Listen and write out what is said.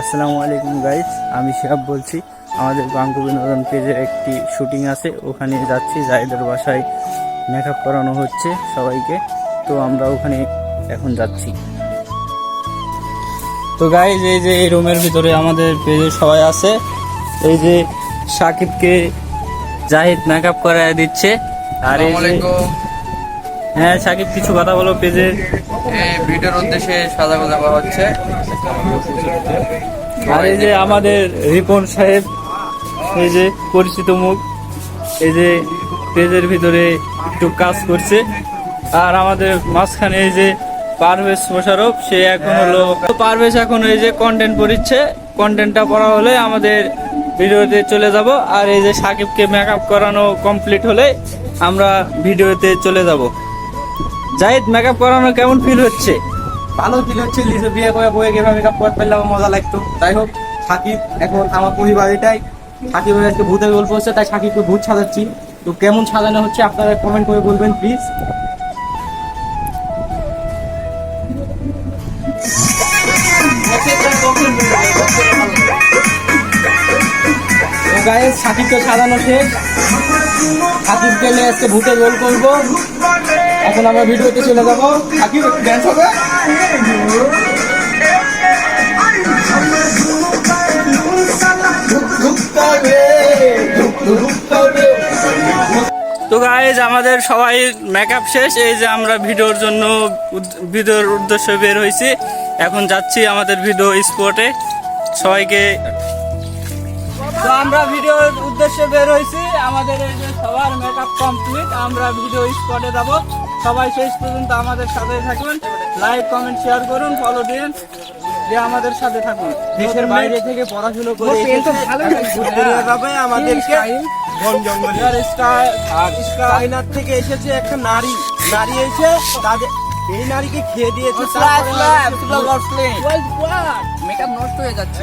আসসালামু আলাইকুম গাইজ আমি শিহাব বলছি। আমাদের বাঙ্কু বিনোদন পেজের একটি শুটিং আছে, ওখানে যাচ্ছি, জাহিদের বাসায় মেকআপ করানো হচ্ছে সবাইকে। তো আমরা ওখানে এখন যাচ্ছি। তো গাইজ এই যে এই রুমের ভিতরে আমাদের পেজে সবাই আছে। এই যে সাকিবকে জাহিদ মেকআপ করায় দিচ্ছে। আর এই হ্যাঁ সাকিব কিছু কথা বলো পেজের এই ভিডিওর উদ্দেশ্যে সাজা গোজা করা হচ্ছে। আর এই যে আমাদের রিপন সাহেব এই যে পরিচিত মুখ এই যে পেজের ভিতরে একটু কাজ করছে। আর আমাদের মাঝখানে এই যে পারভেজ মোশারফ সে এখন হলো পারভেজ এখন এই যে কন্টেন্ট পড়িচ্ছে কন্টেন্টটা পড়া হলে আমাদের ভিডিওতে চলে যাব। আর এই যে সাকিবকে মেকআপ করানো কমপ্লিট হলে আমরা ভিডিওতে চলে যাব। জাহিদ মেকআপ করানো কেমন ফিল হচ্ছে? ভালো ফিল হচ্ছে, লিজে বিয়ে করে বয়ে গেমে মেকআপ করতে পারলে আমার মজা লাগতো। যাই হোক সাকিব এখন আমার পরিবার এটাই। সাকিব আজকে ভূতের গল্প হচ্ছে, তাই সাকিবকে ভূত সাজাচ্ছি। তো কেমন সাজানো হচ্ছে আপনারা কমেন্ট করে বলবেন প্লিজ গায়ে সাকিবকে সাজানো শেষ। সাকিবকে নিয়ে আজকে ভূতের রোল করব। এখন আমরা ভিডিওতে চলে যাব। সাকিব একটু ড্যান্স হবে? তো গাইজ আমাদের সবাই মেকআপ শেষ। এই যে আমরা ভিডিওর জন্য ভিডিওর উদ্দেশ্যে বের হয়েছি। এখন যাচ্ছি আমাদের ভিডিও স্পটে সবাইকে তো আমরা ভিডিওর উদ্দেশ্যে বের হয়েছি। আমাদের সবার মেকআপ কমপ্লিট আমরা ভিডিও স্পটে যাব। সবাই শেষ পর্যন্ত আমাদের সাথে থাকুন। লাইক কমেন্ট শেয়ার করুন ফলো দিন যে আমাদের সাথে থাকুন। দেশের বাইরে থেকে পড়াশোনা করে ঘুরতে যাবে আমাদেরকে। বন জঙ্গলে। থেকে এসেছে একটা নারী। নারী এসে তাদের এই নারীকে খেয়ে দিয়েছে মেকআপ নষ্ট হয়ে যাচ্ছে।